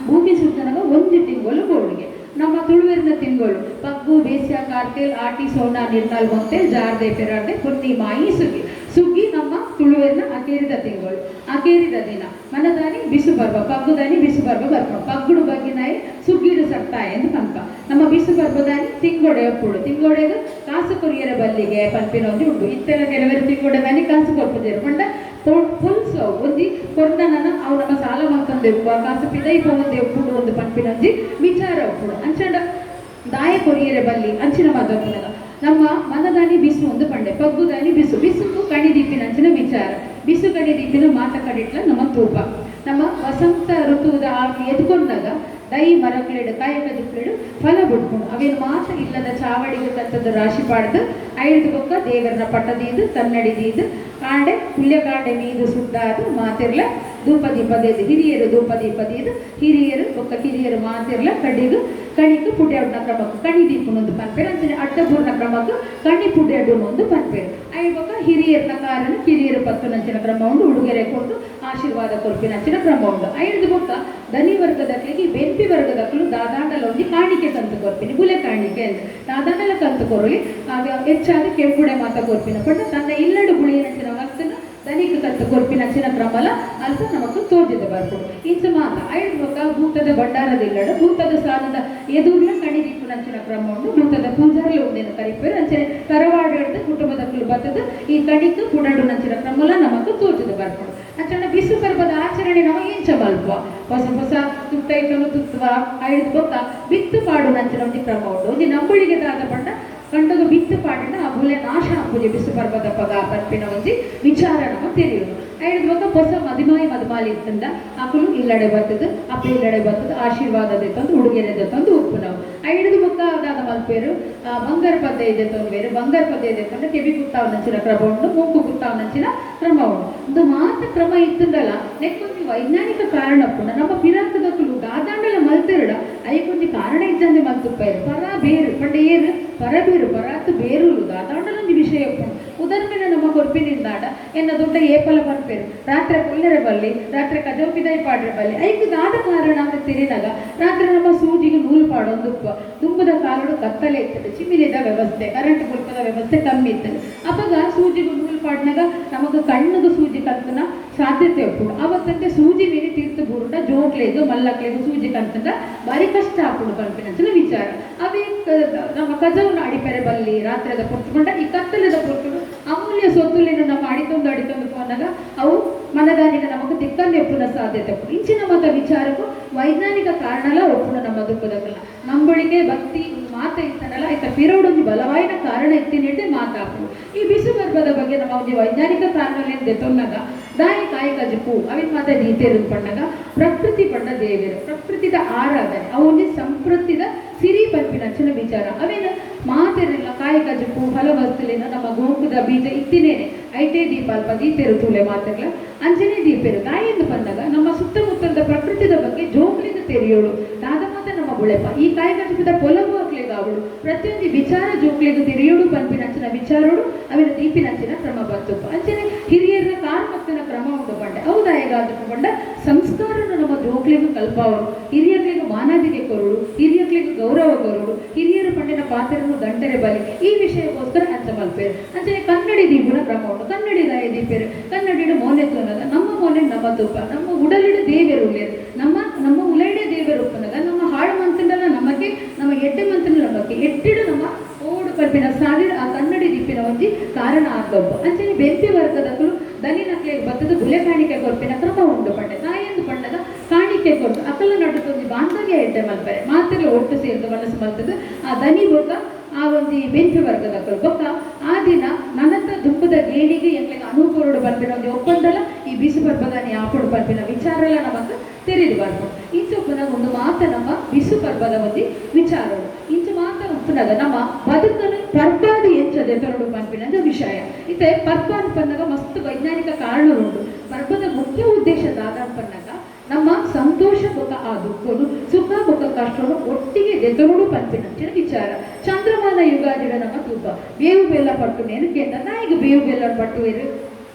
ಭೂಮಿ ಸುತ್ತನಗ ಒಂದು ತಿಂಗಳು ಗೋಳಿಗೆ ನಮ್ಮ ತುಳುವಿನ ತಿಂಗಳು ಪಗ್ಗು, ಬೇಸಿಯ ಕಾರ್ತೆಲ್ ಆಟಿ ಸೋನ ನಿರ್ನಾಲ್ ಮೊಂತೆ ಜಾರ್ದೆ, ಪೆರಾರ್ದೆ ಪುರ್ಣಿ ಮಾಯಿ, ಸುಗ್ಗಿ. ಸುಗ್ಗಿ ನಮ್ಮ ತುಳುವಿನ ಅಕೇರಿದ ತಿಂಗಳು. ದಿನ. ಮನದಾನಿ ಬಿಸು ಪರ್ವ, ಪಗ್ಗುದಾನಿ ಬಿಸು ಪರ್ವ ಬರ್ಪ. ಪಗ್ಗುಡು ಬಗ್ಗಿನಾಯಿ ಸುಗ್ಗಿಡು ಸಕ್ತಾಯ ಎಂದು ಪಂಪ ನಮ್ಮ ಬಿಸು ಬರ್ಬದಾನಿ ತಿಂಗೊಡೆ ಒಪ್ಪುಡು. ತಿಂಗೋಡೆಗೆ ಕಾಸು ಕೊರಿಯರ ಬಲ್ಲಿಗೆ ಪಂಪಿನೊಂದು ಉಂಡು ಇತ್ತೆಲ್ಲ ಕೆಲವರು ತಿಂಗೊಡೆ ದಾನಿ ಕಾಸು ಕೊಪ್ಪುದೇರು ಪಂಡ ಫುಲ್ಸ್ ಒಂದಿ ಕೊರ್ತನನ ಅವು ನಮ್ಮ ಸಾಲ ಮಂತಂದೆ ಕಾಸು ಪಿದೈ ಪೋವಂದೆ ಒಪ್ಪುಡು ಒಂದು ಪಂಪಿನೊಂದಿ ವಿಚಾರ ಒಪ್ಪುಡು. ಅಂಚಂಡ ದಾಯ ಕೊರಿಯರ ಬಲ್ಲಿ ಅಂಚಿನ ಮಾತಾಡ್ತದ ನಮ್ಮ ಮನದಾನಿ ಬಿಸು ಒಂದು ಪಂಡೆ, ಪಗ್ಗುದಾನಿ ಬಿಸು. ಬಿಸುಕು ಕಣಿದೀಪಿನ ಅಂಚಿನ ವಿಚಾರ. ಬಿಸು ಕಣಿದೀಪಿನ ಮಾತ ಕಡಿಟ್ಲ ನಮ್ಮ ತೂಪ ನಮ್ಮ ವಸಂತ ಋತುದ ಆಗಿ ಎದ್ಕೊಂಡಾಗ ದೈ ಮರಕ್ಲೆಡು ಕಾಯಕ ದುಕ್ಲೆಡು ಫಲ ಬಿಡ್ಕೊಂಡು ಅವೇನು ಮಾತ ಇಲ್ಲದ ಚಾವಡಿಗೆ ತಂತದ ರಾಶಿ ಪಾಡ್ದು ಐದು ಬೊಕ್ಕ ದೇವರನ್ನ ಪಟ್ಟದೀದು ಕನ್ನಡಿದೀದು ಕಾಂಡೆ ಪುಲ್ಯ ಕಾಂಡೆ ಮೀದು ಸುಡ್ಡಾದು ಮಾತಿರ್ಲ ಧೂಪ ದೀಪದೇದು ಹಿರಿಯರು ಧೂಪ ದೀಪದೇದು ಹಿರಿಯರು ಬೊಕ್ಕ ಹಿರಿಯರು ಮಾತಿರ್ಲ ಕಡಿದು ಕಣಿಗೆ ಪುಡ್ಯಾಡ್ನ ಕ್ರಮಕ್ಕೆ ಕಣಿ ದೀಪನೊಂದು ಪನ್ಪೇರು ಅಂಚನೆ ಅಡ್ಡಪೂರ್ಣ ಕ್ರಮಕ್ಕೆ ಕಣಿ ಪುಡ್ಯಾಡುನೊಂದು ಒಂದು ಐ ಬೊಕ್ಕ ಹಿರಿಯರ್ನ ಕಾರಣ ಕಿರಿಯರು ಪತ್ತುನಂಚಿನ ಕ್ರಮ ಉಂಡು ಉಡುಗೆರೆ ಕೊಟ್ಟು ಆಶೀರ್ವಾದ ಕೊರ್ಪಿನಂಚಿನ ಕ್ರಮ ಉಂಡು ಐದು ಬೊಕ್ಕ ಧನಿ ವರ್ಗದಕ್ಕಿಗೆ ಬೆಂಪಿ ದಾದಾಂಡಲ ಒಂದು ಕಾಣಿಕೆ ಕಂತು ಕೊರ್ಪಿನಿ ಬುಲೆ ಕಾಣಿಕೆ ಅಂತ ದಾದಾಂಡಲ ಕಂತು ಕೊರಲಿ. ಆಗ ಹೆಚ್ಚಾದ ಕೆಂಪುಡೆ ಮಾತ ಕೊರ್ಪಿನ ಪಂಡ ತನ್ನ ಇಲ್ಲಡು ಬುಳಿಯನಂಚಿನ ವಸ್ತುನ ಧನಿಕ ಕೊರ್ಪಿನ ಕೊರ್ಪಿನಂಚಿನ ಕ್ರಮಲ ಅಲ್ಪ ನಮಕ್ ತೋಜದ ಬರ್ಬೋದು ಇಂಚ ಮಾತ ಐದು ಬೊಕ್ಕ ಭೂತದ ಭಂಡಾರದಿಲ್ಲಡು, ಭೂತದ ಸಾಲದ ಎದುರ್ಲ ಕಣಿದಿಪ್ಪುನಂಚಿನ ಕ್ರಮ ಉಂಡು. ಭೂತದ ಪೂಜಾರಿ ಒಂದೇನು ಕರಿಪೇರು ಅಂಚನೆ ತರವಾಡ ಕುಟುಂಬದ ಬತ್ತದ ಈ ಕಣಿಕ ಕುಡಡು ನಂಚಿನ ಕ್ರಮಲ ನಮಕ್ ತೋರ್ಜಿದ ಬರ್ಬೋದು ಅಂಚನ ಬಿಸು ಪರ್ವದ ಆಚರಣೆ ನಾವು ಇಂಚ ಮಲ್ಪ ಹೊಸ ಹೊಸ ತುಟ್ಟ ತುತ್ತುವ, ಐದು ಬೊಕ್ಕ ಬಿತ್ತು ಪಾಡು ನಂಚಿನ ಕ್ರಮ ಉಂಟು ಒಂದು ನಂಬುಳಿಗೆ ದಾದ ಪಂಡ ಕಂಡದು ಬಿತ್ತು ಪಾಡಿನ ಆ ಬುಲೆ ನಾಶ ಆಪುಜಿ ಬಿಸು ಪರ್ವದ ಪಗ ಪನ್ಪಿನ ಒಂಜಿ ವಿಚಾರ ನಮ್ಮ ತಿಳಿಯುದು. ಐದು ಬೊಕ್ಕ ಹೊಸ ಮದಿಮಾಯಿ ಮದಿಮಾಲಿ ಇತ್ತಂದ ಅಕುಲು ಇಲ್ಲಡೆ ಬರ್ತದ, ಅಪ್ಪ ಇಲ್ಲಡೆ ಬರ್ತದ ಆಶೀರ್ವಾದ ತಂದು ಉಡುಗೆರೆ ತಂದು, ಉಪ್ಪು ನಾವು. ಐದು ಬೊಕ್ಕ ಅದಾದ ಮಲ್ಪೇರು ಬಂಗಾರ ಪದ್ಯ ಇದೆ ಬೇರೆ ಬಂಗಾರ ಇದೆ ತಂದ್ರೆ ಕೆವಿ ಕುತ್ತಾವ ನಂಚಿನ ಕ್ರಮ ಉಂಟು ಮೂಕು ಕುತ್ತಾವ ನಂಚಿನ ಕ್ರಮ ಉಂಟು ಒಂದು ಮಾತ ಕ್ರಮ ಇತ್ತಂದಲ್ಲ, ನೆಕ್ಕೊಂದು ವೈಜ್ಞಾನಿಕ ಕಾರಣ ಪುಣ ನಮ್ಮ ಪಿರಾತದಕ್ಕಲು ದಾದಾಂಡಲ ಮಲ್ತೆರಡ ಐಕೊಂದು ಕಾರಣ ಇದ್ದಂದೆ ಮಲ್ತುಪ್ಪೇರು ಪರ ಬೇರು ಪರ ಬೇರು, ಪರಾತು ಬೇರುಲು ಒಂದು ವಿಷಯ ಪುಣ ಉದಾಹರಣೆ ನಮ್ಮ ಕೊರ್ಪಿನಿಂದಾಡ ಎನ್ನ ದೊಡ್ಡ ಏಪಲ ಬರ್ಪೇರು ರಾತ್ರಿ ಕೊಲ್ಲರೆ ಬಲ್ಲಿ, ರಾತ್ರಿ ಕಜೋಪಿದೈ ಪಾಡ್ರೆ ಬಲ್ಲಿ. ಐಕು ದಾದ ಕಾರಣ ಅಂತ ತಿರಿನಾಗ ರಾತ್ರಿ ನಮ್ಮ ಸೂಜಿಗೆ ನೂಲು ಪಾಡೊಂದುಪ್ಪ. ತುಂಬದ ಕಾರಣ ಕತ್ತಲೆ ಇರ್ತದೆ ಚಿಮಿಲಿದ ವ್ಯವಸ್ಥೆ ಕರೆಂಟ್ ಬುಲ್ಪದ ವ್ಯವಸ್ಥೆ ಕಮ್ಮಿ ಇರ್ತದೆ ಅವಾಗ ಸೂಜಿಗೆ ನೂಲು ಪಾಡ್ನಾಗ ನಮಗೆ ಕಣ್ಣದು ಸೂಜಿ ಕತ್ತನ ಸಾಧ್ಯತೆ ಒಪ್ಪು ಅವತ್ತಂತೆ ಸೂಜಿ ಮೇಲೆ ತೀರ್ಥ ಬೂರುಟ ಜೋಕ್ಲೆದು ಮಲ್ಲಕ್ಲೇದು ಸೂಜಿ ಕಲ್ತಂಗ ಬಾರಿ ಕಷ್ಟ ಹಾಕೊಂಡು ಕಲ್ಪಿನ ವಿಚಾರ. ಕ- ನಮ್ಮ ಕಜವನ್ನ ಅಡಿಪೆರೆ ಬಲ್ಲಿ ರಾತ್ರಿದ ಪುರ್ತಕೊಂಡ ಈ ಕತ್ತಲದ ಪುರ್ತುಡು ಅಮೂಲ್ಯ ಸೊತ್ತುಲಿನ ನಮ್ಮ ಅಡಿತೊಂದು ಅಡಿತೊಂದು ಬಂದಾಗ ಅವು ಮನದಾನಿನ ನಮಗೆ ದಿಕ್ಕನ್ನೇ ಒಪ್ಪುನ ಸಾಧ್ಯತೆ ಇಂಚಿನ ಮತ ವಿಚಾರಕ್ಕೂ ವೈಜ್ಞಾನಿಕ ಕಾರಣಲ ಒಪ್ಪುನ ನಮ್ಮ ದುಃಖದಲ್ಲ ನಂಬಳಿಕೆ, ಭಕ್ತಿ ಮಾತ ಇತ್ತನಲ್ಲ, ಆಯ್ತ? ಪಿರೋಡೊಂದು ಬಲವಾಯಿನ ಕಾರಣ ಇತ್ತಿನಿಟ್ಟೆ ಮಾತಾಪು ಈ ಬಿಸು ಗರ್ಭದ ಬಗ್ಗೆ ನಮ್ಮ ಒಂದು ವೈಜ್ಞಾನಿಕ ಕಾರಣಲೇಂದೆ ತೊನ್ನಾಗ ದಾಯಿ ಕಾಯಿ ಕಜಪು ಅವಿನ ಮಾತ ನೀತಿಯರು ಪಣ್ಣಗ, ಪ್ರಕೃತಿ ಪಣ್ಣ ದೇವರು ಪ್ರಕೃತಿದ ಆರಾಧನೆ ಅವೊಂದು ಸಂಪ್ರತಿದ ಸಿರಿ ಪಂಪಿನಂಚಿನ ವಿಚಾರ. ಅವೇನ? ಮಾತೆರೆಲ್ಲ ಕಾಯಿ ಕಜಪು ಫಲವಸ್ತುಲಿನ ನಮ್ಮ ಗೋಕುದ ಬೀಜ ಇತ್ತಿನೇನೆ. ಐಟೇ ದೀಪ ಅಲ್ಪ ದೀಪೆರು ತೂಲೆ ಮಾತಗಳ ಅಂಜನೆ ದೀಪೆರು ದಾಯಿಂದ ಬಂದಾಗ ನಮ್ಮ ಸುತ್ತಮುತ್ತಲದ ಪ್ರಕೃತಿದ ಬಗ್ಗೆ ಜೋಕಲಿಂದ ತೆರೆಯೋಳು. ದಾದ ಮಾತ ನಮ್ಮ ಬುಳೆಪ್ಪ, ಈ ಕಾಯಿ ಕಜಪದ ಪೊಲವು ಅವಳು. ಪ್ರತಿಯೊಂದು ವಿಚಾರ ಜೋಗ್ಲಿಗ ತೆರೆಯೋಳು ಪಂಪಿನಂಚಿನ ವಿಚಾರೋಡು ಅವಿನ ದೀಪಿನಂಚಿನ ಕ್ರಮ ಬಂತಪ್ಪ ಅಂಚನೆ ಹಿರಿಯರ ಕಾರ್ಮಕ್ಕನ ಕ್ರಮ ಉಂಟು ಬಂಡೆ ಹೌದಾಯಗಾದ ಬಂಡ ಸಂಸ್ಕಾರನ ನಮ್ಮ ಜೋಗ್ಲಿಗೂ ಕಲ್ಪಾವರು ಹಿರಿಯರ್ಲಿಗೂ ಮಾನಾದಿಗೆ ಕೊರಡು ಹಿರಿಯರ್ಲಿಗೂ ಗೌರವ ಕೊರಡು, ಹಿರಿಯರ ಪಂಡಿನ ಪಾತ್ರನು ದಂಡರೆ ಬಲಿ. ಈ ವಿಷಯಕ್ಕೋಸ್ಕರ ಅಂಚ ಮಲ್ಪೇರು. ಅಂಚನೆ ಕನ್ನಡಿ ದೀಪನ ಕ್ರಮ ಉಂಟು. ಕನ್ನಡಿ ದಾಯ ದೀಪೇರು. ಕನ್ನಡಿಡು ಮೌಲ್ಯ ತೋನದ ನಮ್ಮ ಮೌಲ್ಯ ನಮ್ಮ ತುಪ್ಪ. ನಮ್ಮ ಉಡಲಿಡ ದೇವರು ನಮ್ಮ ನಮ್ಮ ಉಲೈಡೆ ದೇವರು ಉಪ್ಪನದ ನಮ್ಮ ಹಾಳು ಮಂತನಲ್ಲ ನಮಗೆ ನಮ್ಮ ಎಡ್ಡೆ ಮಂತನ ನಮಗೆ ಎಟ್ಟಿಡು ನಮ್ಮ ಓಡು ಕಲ್ಪಿನ ಸಾವಿರ ಆ ಕನ್ನಡಿ ದಿಪ್ಪಿನ ಒಂಜಿ ಕಾರಣ ಆಗಬಹುದು ಅಂಚನೆ ಬೆಂಪಿ ವರ್ಗದಕ್ಕಳು ದನಿ ಕ್ಲೇ ಬತ್ತದ ಬುಲೆ ಕಾಣಿಕೆ ಕೊರ್ಪಿನ ಕ್ರಮ ಉಂಟು ಪಂಡೆ. ತಾಯಂದು ಪಂಡದ ಕಾಣಿಕೆ ಕೊಟ್ಟು ಅಕಲ ನಡುತ್ತೊಂದು ಬಾಂಧವ್ಯ ಎಡ್ಡೆ ಮಲ್ಪರೆ ಮಾತ್ರ ಒಟ್ಟು ಸೇರಿದ ಮನಸ್ಸು ಮಲ್ತದ ಆ ದನಿ ಬೊಕ್ಕ, ಆ ಒಂದು ಬೆಂಪಿ ವರ್ಗದಕ್ಕಳು ಬೊಕ್ಕ, ಆ ದಿನ ನನ್ನತ್ತ ದುಂಬದ ಗೇಣಿಗೆ ಎಂಕ್ಲೆಗೆ ಅನುಕೂಲಡು ಬರ್ಪಿನ ಒಂದು ಒಪ್ಪಂದಲ, ಈ ಬಿಸು ನೀ ಆಪುಡು ಬರ್ಪಿನ ವಿಚಾರ ಎಲ್ಲ ನಮಗೆ ತೆರೆದು ಬರ್ಬೋದು ಇಂಚು ಪುನಃ ಒಂದು ಮಾತ ನಮ್ಮ ಬಿಸು ಪರ್ಬದ ಒಂದು ವಿಚಾರಗಳು ಉಪ್ಪುನಗ ನಮ್ಮ ಬದುಕನ್ನು ಪರ್ಬಾದಿ ಎಂಚದೆ ತೊರಡು ಪನ್ಪಿನಂದ ವಿಷಯ. ಇತ್ತೆ ಪರ್ಬ ಅನ್ಪನ್ನಾಗ ಮಸ್ತ್ ವೈಜ್ಞಾನಿಕ ಕಾರಣವುಂಟು. ಪರ್ಬದ ಮುಖ್ಯ ಉದ್ದೇಶ ದಾದ ಅನ್ಪನ್ನಾಗ ನಮ್ಮ ಸಂತೋಷ ಮುಖ ಆ ದುಃಖನು ಸುಖ ಮುಖ ಕಷ್ಟನು ಒಟ್ಟಿಗೆ ದೆತೊರಡು ಪಂಪಿನಂಚಿನ ವಿಚಾರ. ಚಂದ್ರಮಾನ ಯುಗಾದಿಡ ನಮ್ಮ ತೂಕ ಬೇವು ಬೆಲ್ಲ ಪಟ್ಟು ನೆನಕೆಂದ ನಾಯಿಗೆ ಬೇವು ಬೆಲ್ಲ ಪಟ್ಟು ಪಟ್ಟುವೆರು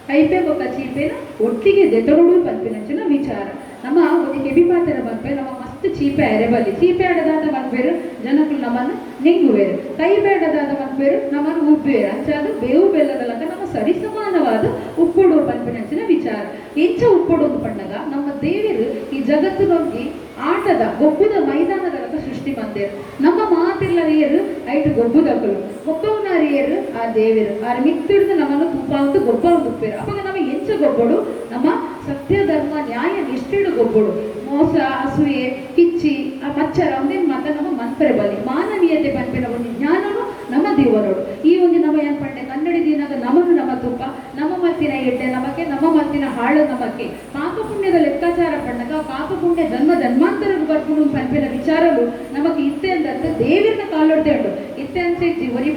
ಕೈಪೆ ಮುಖ ಚೀಪೆನ ಒಟ್ಟಿಗೆ ದೆತೊರಡು ಪಂಪಿನಂಚಿನ ವಿಚಾರ. ನಮ್ಮ ಒಂದು ಕೆಬಿ ಪಾತ್ರ ಬಂಪೆ ನಮ್ಮ ಚೀಪೆ ಬಲಿ ಚೀಪೆ ಆಡದಾದ ಬಂದ್ಬೇರು ಜನಕ್ಕಳು ನಮ್ಮನ್ನು ನಿಂಗುವೇರು ಕೈ ಬೇಡದಾದ ಬಂದ್ಬೇರು ನಮ್ಮನ್ನು ಉಬ್ಬೇರು ಅಂಚಾದ ಬೇವು ಬೆಲ್ಲದಲ್ಲಕ ನಮ್ಮ ಸರಿಸಮಾನವಾದ ಉಪ್ಪುಡು ಪಂಪಿನಂಚಿನ ವಿಚಾರ. ಹೆಚ್ಚ ಉಪ್ಪುಡು ಪಣ್ಣಗ ನಮ್ಮ ದೇವರು ಈ ಜಗತ್ತಿನೊಂದಿ ಆಟದ ಗೊಬ್ಬುದ ಮೈದಾನದಲ್ಲಕ ಸೃಷ್ಟಿ ಬಂದೇರು. ನಮ್ಮ ಮಾತಿಲ್ಲರಿಯರು ಐಟು ಗೊಬ್ಬುದಕ್ಕಳು ಗೊಬ್ಬವನಾರಿಯರು ಆ ದೇವರು. ಆರು ಮಿತ್ತಿಡ್ದು ನಮ್ಮನ್ನು ತುಪ್ಪ ಅಂತ ಗೊಬ್ಬ ತುಪ್ಪೇರು ಅವಾಗ ನಮಗೆ ಹೆಚ್ಚು ಗೊಬ್ಬಡು, ನಮ್ಮ ಸತ್ಯ ಧರ್ಮ ನ್ಯಾಯ ನಿಷ್ಠೆಡು ಗೊಬ್ಬಳು ಮೋಸ, ಅಸೂಯೆ, ಕಿಚ್ಚಿ, ಆ ಮಚ್ಚರ, ಅವನೇನ್ ಮಾತ ನಮ್ಮ ಮನ್ಪರೆ ಬಲಿ ಮಾನವೀಯತೆ ಒಂದು ಜ್ಞಾನನು ನಮ್ಮ ದೇವರೋಡು ಈ ಒಂದು ನಮ್ಮ ಏನ್ ಪಂಡೆ? ಕನ್ನಡಿ ದಿನದ ನಮನು ನಮ್ಮ ತುಪ್ಪ, ನಮ್ಮ ಮತ್ತಿನ ಎಡ್ಡೆ ನಮಗೆ ನಮ್ಮ ಮತ್ತಿನ ಹಾಳು ನಮಗೆ ಪಾಪ ಪುಣ್ಯದ ಲೆಕ್ಕಾಚಾರ ಪಂಡಗ ಪಾಪ ಪುಣ್ಯ ಜನ್ಮ ಜನ್ಮಾಂತರ ಬರ್ಕೊಂಡು ಪಂಪಿನ ವಿಚಾರಗಳು. ನಮಗೆ ಇತ್ತೆ ಅಂದಂತ ದೇವಿನ ಕಾಲೊಡ್ದೆ ಉಂಟು. ಇತ್ತೆ ಅಂತ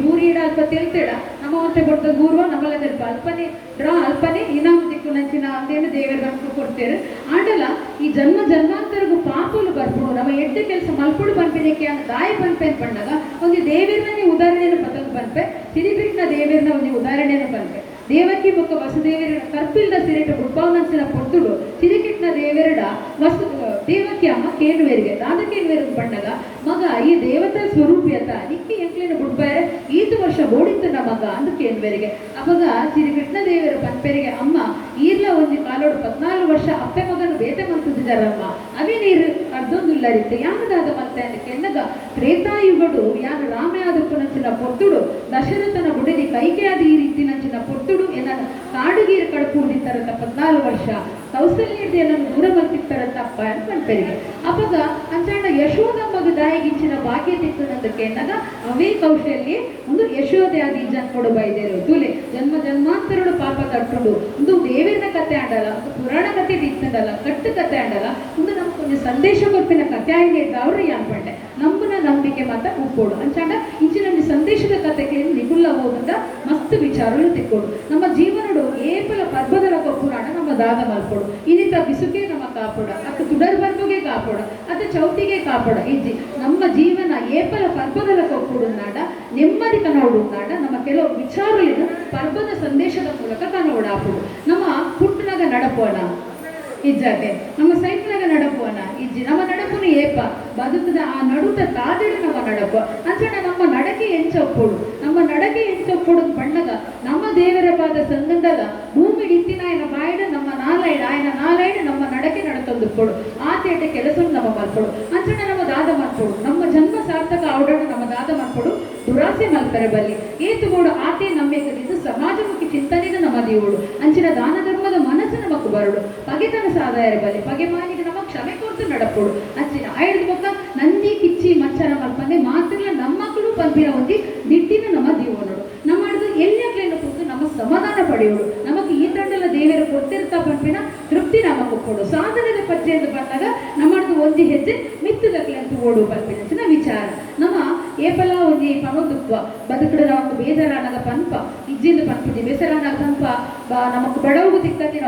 ಬೂರಿ ಇಡ ಅಂತ ತಿಳ್ತೇಡ ನಮ್ಮ ಕೊಟ್ಟ ಗುರುವ ಸ್ವಲ್ಪ ಅಲ್ಪನೆ ಡ್ರಾ ಅಲ್ಪನೆ ಇನಾಮ್ ದಿಕ್ಕು ನಂಚಿನ ಅಂತೇನು ದೇವರ ನಮ್ಗೆ ಕೊಡ್ತೇವೆ. ಆಂಡಲ, ಈ ಜನ್ಮ ಜನ್ಮಾಂತರಗೂ ಪಾಪಲು ಬರ್ಬೋದು ನಮ್ಮ ಎಡ್ಡೆ ಕೆಲಸ ಮಲ್ಪುಡು ಬಂಪಿನಕ್ಕೆ ಅಂತ ದಾಯ ಅಂತ ಬಂದಾಗ, ಒಂದು ದೇವಿರನ ನೀವು ಉದಾಹರಣೆಯನ್ನು ಬದಲು ಬಂಪೆ ಸಿರಿಬಿರಿನ ದೇವಿರನ ಒಂದು ಉದಾಹರಣೆಯನ್ನು ಪಂಪೆ ದೇವಕಿ ಬೊಕ್ಕ ವಸುದೇವರ ಕರ್ಪಿಲ್ದ ಸಿರಿಟ ಬುಡ್ಪಾವನಂಚಿನ ಪೊರ್ತುಡು ಸಿರಿಕಿಟ್ನ ದೇವೆರಡ ವಸು ದೇವಕಿ ಅಮ್ಮ ಕೇಳುವೆರಿಗೆ ದಾದ ಕೇಳುವೆರಿಗೆ ಬಣ್ಣಗ ಮಗ ಈ ದೇವತಾ ಸ್ವರೂಪಿಯತ ನಿಕ್ಕಿ ಎಂಕ್ಲಿನ ಬುಡ್ಬಾರೆ ಈತು ವರ್ಷ ಓಡಿತ್ತು ಮಗ ಅಂತ ಕೇಳುವೆರಿಗೆ ಅವಾಗ ಸಿರಿಕೃಷ್ಣ ದೇವರ ಪನ್ಪೆರಿಗೆ ಅಮ್ಮ, ಈರ್ಲ ಒಂದು ಕಾಲೋಡು ಪದ್ನಾಲ್ಕು ವರ್ಷ ಅಪ್ಪೆ ಮಗನ ಬೇಟೆ ಮಂತಿದ್ದಾರಮ್ಮ ಅವೇ ನೀರು ಅರ್ಧೊಂದು ರೀತಿ ಯಾನದಾದ ಮತ್ತೆ ಅಂತ ಎನ್ನಗ ತ್ರೇತಾಯುಗಡು ರಾಮ ರಾಮೆ ಪುನಸಿನ ಪೊರ್ತುಡು ದಶರಥನ ಬುಡದಿ ಕೈಕೆ ಆದ ಈ ರೀತಿ ನಂಚಿನ ಪೊರ್ತುಡು ಎನ್ನ ಕಾಡುಗೀರು ಕಡಪು ನಿಂತರಂತ ಪದ್ನಾಲ್ಕು ವರ್ಷ ಕೌಸಲ್ಯದೆಯನ್ನು ದೂರ ಬರ್ತಿರ್ತಾರ ಅಪ್ಪ ಅಂತ ಮಲ್ಪೆರಿಗೆ ಅವಾಗ ಅಂಚಾಂಡ ಯಶೋದಮ್ಮಗ ದಾಯಿಗಿಂಚಿನ ಭಾಗ್ಯ ತಿಕ್ಕನದಕ್ಕೆ ಎನ್ನಗ ಅವೇ ಕೌಶಲ್ಯ. ಒಂದು ಯಶೋದೆ ಆಗಿ ಜನ್ ಕೊಡು ಬೈದೇರು ತುಲೆ. ಜನ್ಮ ಜನ್ಮಾಂತರಡು ಪಾಪ ತಟ್ಟುಡು. ಒಂದು ದೇವರಿನ ಕತೆ ಆಡಲ್ಲ ಒಂದು ಪುರಾಣ ಕತೆ ದಿತ್ತದಲ್ಲ ಕಟ್ಟು ಕತೆ ಆಡಲ್ಲ ಒಂದು ನಮ್ಗೆ ಒಂದು ಸಂದೇಶ ಕೊಟ್ಟಿನ ಕತೆ ಆಗಿ ಅವ್ರು ಯಾನ್ಪಂಡೆ ನಂಬನ ನಂಬಿಕೆ ಮಾತ್ರ ಉಪ್ಪೋಡು ಅಂಚಾಂಡ ಇಂಚಿನ ಸಂದೇಶದ ಕತೆಗೆ ನಿಗುಲ್ಲ ಹೋಗಂದ ಮಸ್ತ್ ವಿಚಾರಗಳು ತಿಕ್ಕೋಡು ನಮ್ಮ ಜೀವನಡು ಏಪಲ ಪರ್ಬದಲ ಪುರಾಣ ನಮ್ಮ ದಾದ ಮಲ್ಪೋಡು ಇನ್ನಿತ ಬಿಸುಕೆ ನಮ್ಮ ಕಾಪೋಡ, ಅಕ್ಕ ತುಡರ್ ಬಂದುಗೆ ಕಾಪೋಡ ಅತ್ತ ಚೌತಿಗೆ ಕಾಪೋಡ. ಇಜ್ಜಿ, ನಮ್ಮ ಜೀವನ ಏಪಲ ಪರ್ಬದಲ ಕೊಪ್ಪುಡು ನಾಡ ನೆಮ್ಮದಿ ಕನೋಡು ನಾಡ ನಮ್ಮ ಕೆಲವು ವಿಚಾರಗಳನ್ನು ಪರ್ಬದ ಸಂದೇಶದ ಮೂಲಕ ಕನೋಡಾಪುಡು ನಮ್ಮ ಪುಟ್ಟನಾಗ ನಡಪೋಣ ಇಜ್ಜಾಗೆ ನಮ್ಮ ಸೈಟ್ನಾಗ ನಡಪೋಣ ಇಜ್ಜಿ, ನಮ್ಮ ಏಪ ಬದುಕದ ಆ ನಡುತ ತಾದೆಡು ನಮ್ಮ ನಡಪ ಅಂಚಣ ನಮ್ಮ ನಡಕೆ ಎಂಚಪ್ಪುಡು ನಮ್ಮ ನಡಕೆ ಎಂಚಪ್ಪುಡು ಬಣ್ಣದ ನಮ್ಮ ದೇವರ ಪಾದ ಸಂಗಂಧದ ಭೂಮಿ ಇತ್ತಿನ ಆಯನ ಬಾಯಿಡ ನಮ್ಮ ನಾಲೈಡ್, ಆಯನ ನಾಲೈಡ್ ನಮ್ಮ ನಡಕೆ ನಡತಂದು ಕೊಡು ಆ ತೇಟ ಕೆಲಸ ನಮ್ಮ ಮಲ್ಪಡು. ಅಂಚಣ ನಮ್ಮ ದಾದ ಮಲ್ಪಡು. ನಮ್ಮ ಜನ್ಮ ಸಾರ್ಥಕ ಅವಡಣ ನಮ್ಮ ದಾದ ಮಲ್ಪಡು. ದುರಾಸೆ ಮಲ್ಪರೆ ಬಲ್ಲಿ. ಏತು ಕೊಡು ಆತೆ ನಮ್ಮೇಕದಿಂದ ಸಮಾಜಮುಖಿ ಚಿಂತನೆಗ ನಮ್ಮ ದೇವಳು ಅಂಚಿನ ದಾನ ಧರ್ಮದ ಮನಸ್ಸು ನಮಕು ಬರಡು. ಪಗೆತನ ಸಹಾಯರೆ ಬಲ್ಲಿ ಪಗೆ ಮಾನಿದ ಕ್ಷಮೆ ಕೊಡ್ತು ನಡಪೋಡು ಅಂಚಿನ ಆಯ್ದು ಬೊಕ್ಕ ನಂದಿ, ಕಿಚ್ಚಿ, ಮಚ್ಚರ ಮಲ್ಪಂದೆ ಮಾತ್ರ ನಮ್ಮ ಮಕ್ಕಳು ಪಂಪಿನ ಒಂದಿ ದಿಟ್ಟಿನ ನಮ್ಮ ದೇವನೋಡು ನಮ್ಮ ಹಿಡಿದು ಎಲ್ಲಿಯಾಗ್ಲೇನು ಕೂತು ನಮ್ಮ ಸಮಾಧಾನ ಪಡೆಯೋಡು ನಮಗೆ ಈ ತಂಡಲ ದೇವರು ಕೊಟ್ಟಿರ್ತಾ ಪಂಪಿನ ತೃಪ್ತಿ ನಮಗೆ ಕೊಡು. ಸಾಧನದ ಪಚ್ಚೆ ಎಂದು ಬಂದಾಗ ನಮ್ಮ ಹಿಡಿದು ಒಂದು ಹೆಜ್ಜೆ ಮಿತ್ತದಕ್ಲೆ ಅಂತ ಓಡು ನಮ್ಮ ಏಪಲ ಒಂಜಿ ಪನೋದುತ್ವ ಬದುಕುಡ ಬೇಜಾರ ಅನ್ನದ ಪನ್ಪ, ಇಜ್ಜಿಂದು ಪನ್ಪುಜಿ ಬೇಸರಾನಾಗ ಪನ್ಪ, ಬಾ ನಮಕ್ ಬಡವಗು ತಿಕ್ಕಂದಿನ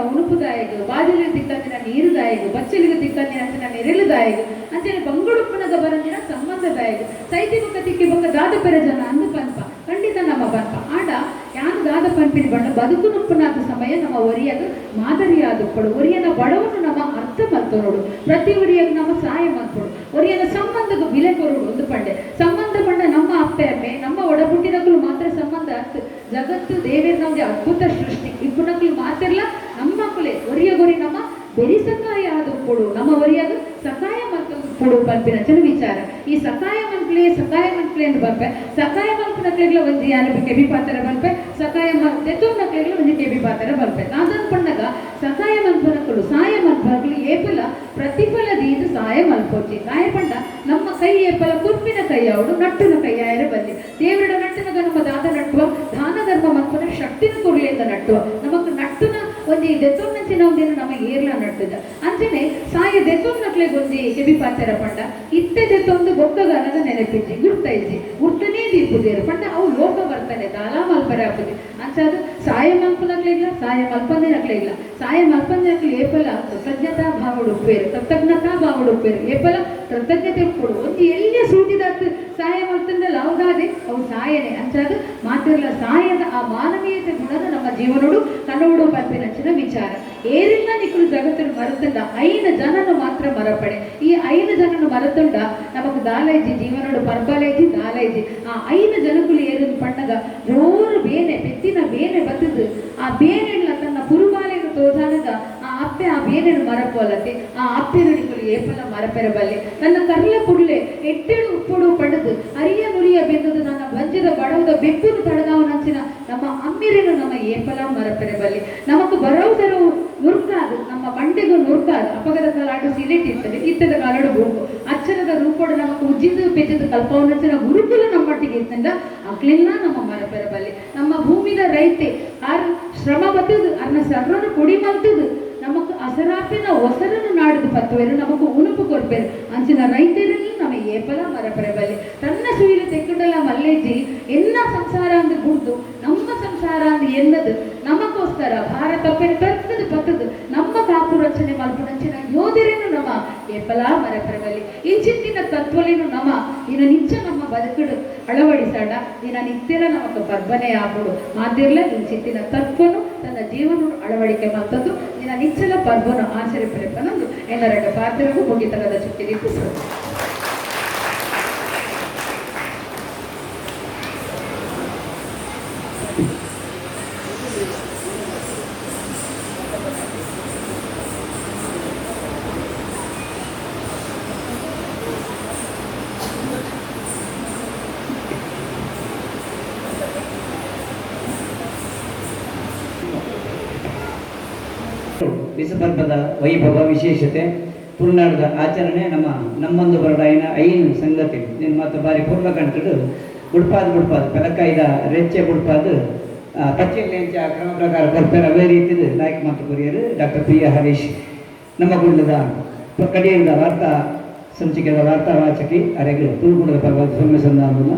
ನೀರುದಾಯಗು ಬಚ್ಚಲಿಗೆ ತಿಕ್ಕಂದಿನ ಅಂಚಿನ ನೆರಳುದಾಯಗು ಅಂಚನೆ ಬಂಗುಡುಪ್ಪನದ ಬರಂದಿನ ಸಂಬಂಧದಾಯಗು ಸೈತಿ ಬೊಕ್ಕ ತಿಕ್ಕಿ ಬೊಕ್ಕ ದಾದ ಪೆರ ಜನ ಅಂದು ಪನ್ಪ, ಖಂಡಿತ ನಮ್ಮ ಪನ್ಪ. ಆಡ ಯಾನು ದಾದ ಪನ್ಪಿನ ಬಣ್ಣ, ಬದುಕು ನುಪ್ಪನಾದ ಸಮಯ ನಮ್ಮ ಒರಿಯದು ಮಾದರಿಯಾದ ಕೊಡು. ಒರಿಯನ ಬಡವನು ನಮ್ಮ ಅರ್ಥ ಮಲ್ತೋಡು ಪ್ರತಿ ಒರಿಯಾಗ ನಮ್ಮ ಸಹಾಯ ಮಾಡ್ಕೊಡು ಒರಿಯನ ಸಂಬಂಧಕ್ಕೆ ಬಿಲೆ ಕೊರೋಡು. ಒಂದು ಪಂಡೆ. ಸಂಬಂಧ ಪಂಡ ನಮ್ಮ ಅಪ್ಪೆ ಅಮ್ಮೆ ನಮ್ಮ ಒಡಹುಟ್ಟಿನಕ್ಕಳು ಮಾತ್ರ ಸಂಬಂಧ ಜಗತ್ತು ದೇವೇರ್ ನಮ್ಗೆ ಅದ್ಭುತ ಸೃಷ್ಟಿ. ಇಬ್ಬನಕ್ಕೂ ಮಾತಿರ್ಲ ನಮ್ಮ ಮಕ್ಕಳೇ. ಒರಿಯ ಗೊರಿ ನಮ್ಮ ಬೆರಿ ಸಕಾಯ ಆದ ಕೊಡು. ನಮ್ಮ ಒರಿಯಾಗ ಮಲ್ಕೊಂಡು ಕೊಡು ಚೆನ್ನ ವಿಚಾರ ಈ ಸಕಾಯ ಮಲ್ಪಲೆ ಸಕಾಯ ಮಲ್ಪಲೆ ಅಂತ ಬರ್ಪೆ ಸಕಾಯ ಮಲ್ಪನಕ್ಲೆಗ್ಲ ಒಂದು ಯಾರು ಕೆಬಿ ಪಾತ್ರ ಬರ್ಪೆ ಸಕಾಯ ತೆತ್ತೊಂದಕ್ಲೆಗ್ಲ ಒಂದು ಕೆಬಿ ಪಾತ್ರ ಬರ್ಪೆ ಅದನ್ನು ಪಂಡಗ ಸಕಾಯ ಮಲ್ಪನಕ್ಕಳು ಸಾಯ ಮಲ್ಪನಕ್ಕಳು ಏಪಲ ಪ್ರತಿಫಲ ದೀದು ಸಹಾಯ ಮಲ್ಪೋಚಿ ಸಾಯ ಪಂಡ, ನಮ್ಮ ಕೈ ಏಪಲ ಕುರ್ಪಿನ ಕೈ ಅವಳು ನಟ್ಟುನ ಕೈ ಆಯರ ಬಂದಿ ದೇವರ ನಟ್ಟಿನ ನಮ್ಮ ದಾದ ನಟ್ಟುವ, ದಾನ ಧರ್ಮ ಮಲ್ಪನ ಶಕ್ತಿನ ಕೊಡ್ಲಿಂದ ನಟ್ಟುವ. ನಮಕ್ ನಟ್ಟುನ ಒಂದು ನಾವು ನಮ್ಮ ಏರ್ಲ ನಟ್ಟುದ ಅಂಚನೆ ಸಾಯ ದೆತ್ತೊನ್ನಕ್ಲೆ ಒಂದಿ ಕೆಬಿ ಪಾತೆರ ಪಂಡ, ಇತ್ತೆ ದೆತ್ತೊಂದು ಬೊಕ್ಕಗಾನದ ನೆನಪಿಜ್ಜಿ ಗುರ್ತೈಜಿ ಗುರ್ತನೇ ದೀಪುದೇರು ಪಂಡ, ಅವು ಲೋಕ ಬರ್ತಾನೆ ದಾಲ ಮಲ್ಪರೆ ಆಗ್ತದೆ. ಅಂಚಾದ ಸಾಯ ಮಲ್ಪನಕ್ಲೆ ಇಲ್ಲ, ಸಾಯ ಮಲ್ಪಂದಿನಕ್ಲೆ ಇಲ್ಲ. ಸಾಯ ಮಲ್ಪಂದಿನಕ್ಲೆ ಏಪಲ ಕೃತಜ್ಞತಾ ಭಾವಡು ಉಪ್ಪೇರು ಕೃತಜ್ಞತಾ ಭಾವಡು ಉಪ್ಪೇರು ಏಪಲ ಕೃತಜ್ಞತೆ ಕೊಡು. ಒಂದು ಎಲ್ಲಿ ಸೂಟಿದಾತ್ ಸಹಾಯವಾಗ್ತಂದ್ರೆ ಅವಗಾದೆ ಅವು ಸಾಯನೆ. ಅದು ಮಾತ್ರಲ್ಲ ಸಾಯದ ಆ ಮಾನವೀಯತೆ ಗುಣದ ನಮ್ಮ ಜೀವನೋಡು ಕನ್ನೋಡು ನಚ್ಚಿನ ವಿಚಾರ. ಏರಿಲ್ಲ ನಿಕ್ಕಲು ಜಗತ್ತನ್ನು ಮರೆತಂಡ, ಐದು ಜನನು ಮಾತ್ರ ಮರಪಡೆ. ಈ ಐದು ಜನನು ಮರೆತುಂಡ ನಮಕ್ ದಾಲೈಜಿ ಜೀವನೋಡು ಪರ್ಬಲೈಜಿ ದಾಲೈಜಿ ಆ ಐದು ಜನಗಳು ಏರಿದ ಪಣ್ಣಗ ಜೋರು ಬೇನೆ, ಬೆತ್ತಿನ ಬೇನೆ ಬತ್ತದ. ಆ ಬೇನೆಲ್ಲ ತನ್ನ ಪುರುಬಾಲೆಗೆ ತೋದಾನದ ಅಪ್ಪೆ, ಆ ಬೇನೆನು ಮರಪೋಲತೆ ಆ ಅಪ್ಪೆ ನುಡಿಗಳು ಏಪಲ ಮರಪೆರಬಲ್ಲೆ ನನ್ನ ಕರ್ಲ ಕುಡ್ಲೆ ಎಟ್ಟೆಡು ಉಪ್ಪುಡು ಪಡೆದು. ಅರಿಯ ನುರಿಯ ಬೆಂದದು ನನ್ನ ಬಂಜದ ಬಡವದ ಬೆಪ್ಪುನು ತಡೆದಾವು ನಂಚಿನ ನಮ್ಮ ಅಮ್ಮಿರನು ನಮ್ಮ ಏಪಲ ಮರಪೆರಬಲ್ಲೆ ನಮకు ಬರೋದರು ನುರ್ಕಾದು, ನಮ್ಮ ಬಂಡೆಗೂ ನುರ್ಕಾದು. ಅಪಗದ ಕಾಲಾಡು ಸಿಲೆಟ್ ಇತ್ತದ ಕಾಲಡು ಬೋಕು ಅಚ್ಚರದ ರೂಪೋಡು ನಮಗೆ ಉಜ್ಜಿದು ಪೆಜ್ಜದ ಕಲ್ಪವನಂಚಿನ ಗುರುಕುಲ ನಮ್ಮೊಟ್ಟಿಗೆ ಇರ್ತಂದ ಅಕ್ಲೆಲ್ಲ ನಮ್ಮ ಮರಪೆರಬಲ್ಲೆ ನಮ್ಮ ಭೂಮಿದ ರೈತೆ, ಆರ್ ಶ್ರಮ ಬತ್ತದು, ಅರ್ನ ಸರ್ರನು ಕೊಡಿ ಮಲ್ತದು. ನಮకు ಅಸರಾಪಿನ ಒಸರನ್ನು ನಾಡುದು ಪತ್ತುವೆರು ನಮకు ಉನುಪು ಕೊರ್ಪೆರು ಅಂಚಿನ ರೈತರಲ್ಲಿ ನಮ್ಮ ಏಪಲ ಮರಪೆರಬಲ್ಲೆ ತನ್ನ ಸುಯಿಲು ತೆಕ್ಕುಂಡಲ ಮಲ್ಲೇಜಿ ಎನ್ನ ಸಂಸಾರ ಅಂದ್ ಗುಡ್ದು ನಮ್ಮ ಸಂಸಾರ ಅಂದ್ ಎನ್ನದು ನಮಗೋಸ್ಕರ ಭಾರತ ಪೆತ್ತದು ಪತ್ತದು ನಮ್ಮ ಕಾಪು ರಚನೆ ಮಲ್ಪುನಂಚಿನ ಯೋಧರೇನು ನಮ್ಮ ಈ ಇಂಚಿತ್ತಿನ ತತ್ವಲೇನು ನಮ್ಮ, ಇನ್ನು ನಿಚ್ಚ ನಮ್ಮ ಬದುಕಡು ಅಳವಡಿಸಾಡ, ಇನ್ನು ನಿತ್ಯಲ ನಮಗ ಬರ್ಬನೆ ಆಗುಡು ಮಾತಿರ್ಲ ಇಂಚಿತ್ತಿನ ತತ್ವನು ತನ್ನ ಜೀವನ ಅಳವಡಿಕೆ ಮಾಡ್ತದ್ದು ಇನ್ನು ನಿಚ್ಚಲ ಪರ್ಬನು ಆಚರಿಪರೆಪನಂದು ಎಲ್ಲರೆಡ ಪಾತ್ರವು ಮುಗಿತಗದ ಚುಕ್ಕಿ ವಿಸಪರ್ಬದ ವೈಭವ ವಿಶೇಷತೆ ತುಳುನಾಡದ ಆಚರಣೆ, ನಮ್ಮ ನಮ್ಮೊಂದು ಬರಡಾಯಿನ ಐನ್ ಸಂಗತಿ. ನಿನ್ನ ಮಾತು ಬಾರಿ ಪೂರ್ವ ಕಂಡು ಗುಡ್ಪಾದ ಗುಡ್ಪಾದ ಪೆಲಕಾಯ್ದ ರೆಚ್ಚೆ ಗುಡ್ಪಾದ ಪಚ್ಚೆಲೆ ಹೆಂಚ ಕ್ರಮ ಪ್ರಕಾರ ಕೊಡ್ತಾರೆ ಅದೇ ರೀತಿದು ನಾಯಕ್ ಮಾತು ಕುರಿಯರು ಡಾಕ್ಟರ್ ಪಿ ಎ ಹರೀಶ್. ನಮ್ಮ ಗುಂಡದ ಕಡೆಯಿಂದ ವಾರ್ತಾ ಸಂಚಿಕೆಯ ವಾರ್ತಾ ವಾಚಕಿ ಅರೆಗಳು ತುಳುಗುಡದ ಪರವಾಗಿ ಸೊಮ್ಮೆ ಸಂಧಾನವನ್ನು.